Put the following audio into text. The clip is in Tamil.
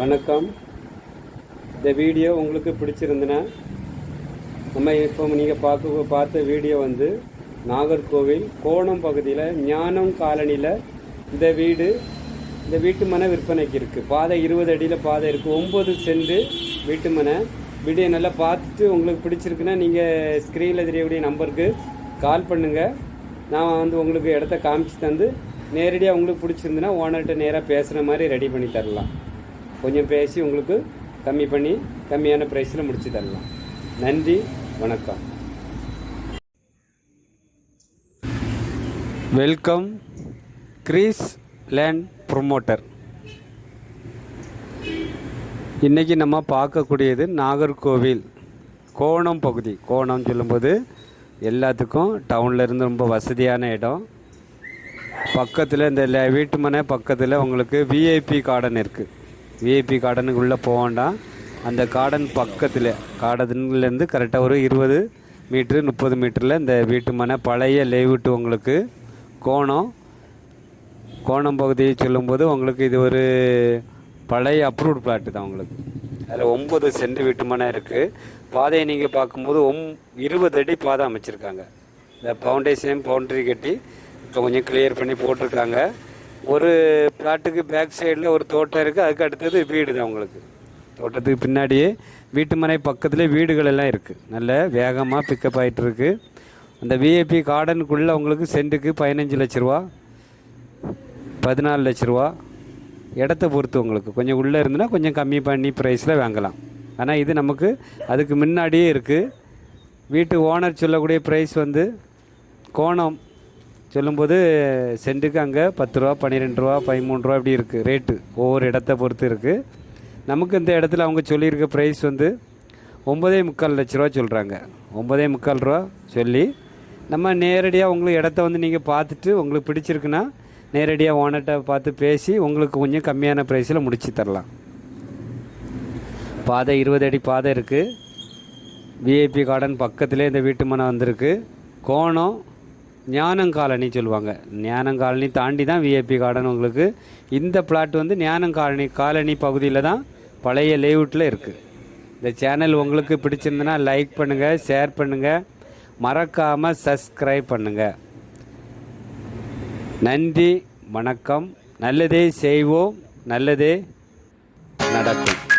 வணக்கம். இந்த வீடியோ உங்களுக்கு பிடிச்சிருந்துன்னா நம்ம இப்போ நீங்கள் பார்க்க பார்த்த வீடியோ வந்து நாகர்கோவில் கோணம் பகுதியில் ஞானம் காலனியில் இந்த வீடு இந்த வீட்டு மனை விற்பனைக்கு இருக்குது பாதை இருபது அடியில் பாதை இருக்குது ஒம்பது சென்ட் வீட்டு மனை. வீடியோ நல்லா பார்த்துட்டு உங்களுக்கு பிடிச்சிருக்குன்னா நீங்கள் ஸ்க்ரீனில் தெரியக்கூடிய நம்பருக்கு கால் பண்ணுங்கள் நான் வந்து உங்களுக்கு இடத்த காமிச்சு தந்து நேரடியாக உங்களுக்கு பிடிச்சிருந்துன்னா ஓனர்கிட்ட நேராக பேசுகிற மாதிரி ரெடி பண்ணி தரலாம். கொஞ்சம் பேசி உங்களுக்கு கம்மி பண்ணி கம்மியான ப்ரைஸில் முடித்து தரலாம். நன்றி வணக்கம். வெல்கம் கிரீஸ் லேண்ட் ப்ரொமோட்டர் இன்றைக்கி நம்ம பார்க்கக்கூடியது நாகர்கோவில் கோணம் பகுதி. கோணம் சொல்லும்போது எல்லாத்துக்கும் டவுனில் இருந்து ரொம்ப வசதியான இடம். பக்கத்தில் இந்த ல- வீட்டு மனை பக்கத்தில் உங்களுக்கு விஐபி கார்டன் இருக்குது விஐபி கார்டனுக்கு உள்ளே போக வேண்டாம். அந்த கார்டன் பக்கத்தில் கார்டன்லேருந்து கரெக்டாக ஒரு இருபது மீட்ரு முப்பது மீட்டரில் இந்த வீட்டு மனை பழைய லேவுட்டு உங்களுக்கு கோணம் கோணம் பகுதியை சொல்லும்போது உங்களுக்கு இது ஒரு பழைய அப்ரூவ்ட் பிளாட்டு தான் உங்களுக்கு. அதில் ஒம்பது சென்ட் வீட்டு மனை இருக்குது பாதையை நீங்கள் பார்க்கும்போது ஒம் இருபது அடி பாதை அமைச்சிருக்காங்க. இந்த ஃபவுண்டேஷன் பவுண்டரி கட்டி இப்போ கொஞ்சம் கிளியர் பண்ணி போட்டிருக்காங்க. ஒரு பிளாட்டுக்கு பேக் சைடில் ஒரு தோட்டம் இருக்குது அதுக்கு அடுத்தது வீடு தான் உங்களுக்கு. தோட்டத்துக்கு பின்னாடியே வீட்டு மனை பக்கத்துலேயே வீடுகள் எல்லாம் இருக்குது நல்ல வேகமாக பிக்கப் ஆகிட்டுருக்கு அந்த விஐபி கார்டனுக்குள்ளே உங்களுக்கு சென்ட்டுக்கு பதினஞ்சு லட்ச ரூபா பதினாலு லட்ச ரூபா இடத்த பொறுத்து உங்களுக்கு. கொஞ்சம் உள்ளே இருந்துன்னா கொஞ்சம் கம்மி பண்ணி ப்ரைஸில் வாங்கலாம். ஆனால் இது நமக்கு அதுக்கு முன்னாடியே இருக்குது வீட்டு ஓனர் சொல்லக்கூடிய ப்ரைஸ் வந்து கோணம் சொல்லும்போது சென்ட்டுக்கு அங்கே பத்து ரூபா பன்னிரெண்டு ரூபா பதிமூணு ரூபா இப்படி இருக்குது ரேட்டு ஒவ்வொரு இடத்த பொறுத்து இருக்குது நமக்கு இந்த இடத்துல அவங்க சொல்லியிருக்க ப்ரைஸ் வந்து ஒம்பதே முக்கால் லட்ச ரூபா சொல்கிறாங்க ஒம்பதே முக்கால் ரூபா சொல்லி நம்ம நேரடியாக உங்களுக்கு இடத்த வந்து நீங்கள் பார்த்துட்டு உங்களுக்கு பிடிச்சிருக்குன்னா நேரடியாக ஓனர்கிட்ட பார்த்து பேசி உங்களுக்கு கொஞ்சம் கம்மியான ப்ரைஸில் முடிச்சு தரலாம். பாதை இருபது அடி பாதை இருக்குது விஐபி கார்டன் பக்கத்திலே இந்த வீட்டு மனை வந்திருக்கு. கோணம் ஞானம் காலனி சொல்லுவாங்க. ஞானம் காலனி தாண்டி தான் விஐபி கார்டன் உங்களுக்கு. இந்த பிளாட் வந்து ஞானம் காலனி காலனி பகுதியில் தான் பழைய லேஅவுட்டில் இருக்குது இந்த சேனல் உங்களுக்கு பிடிச்சிருந்தனா லைக் பண்ணுங்கள் ஷேர் பண்ணுங்கள் மறக்காமல் சப்ஸ்கிரைப் பண்ணுங்கள் நன்றி வணக்கம். நல்லதே செய்வோம் நல்லதே நடக்கும்.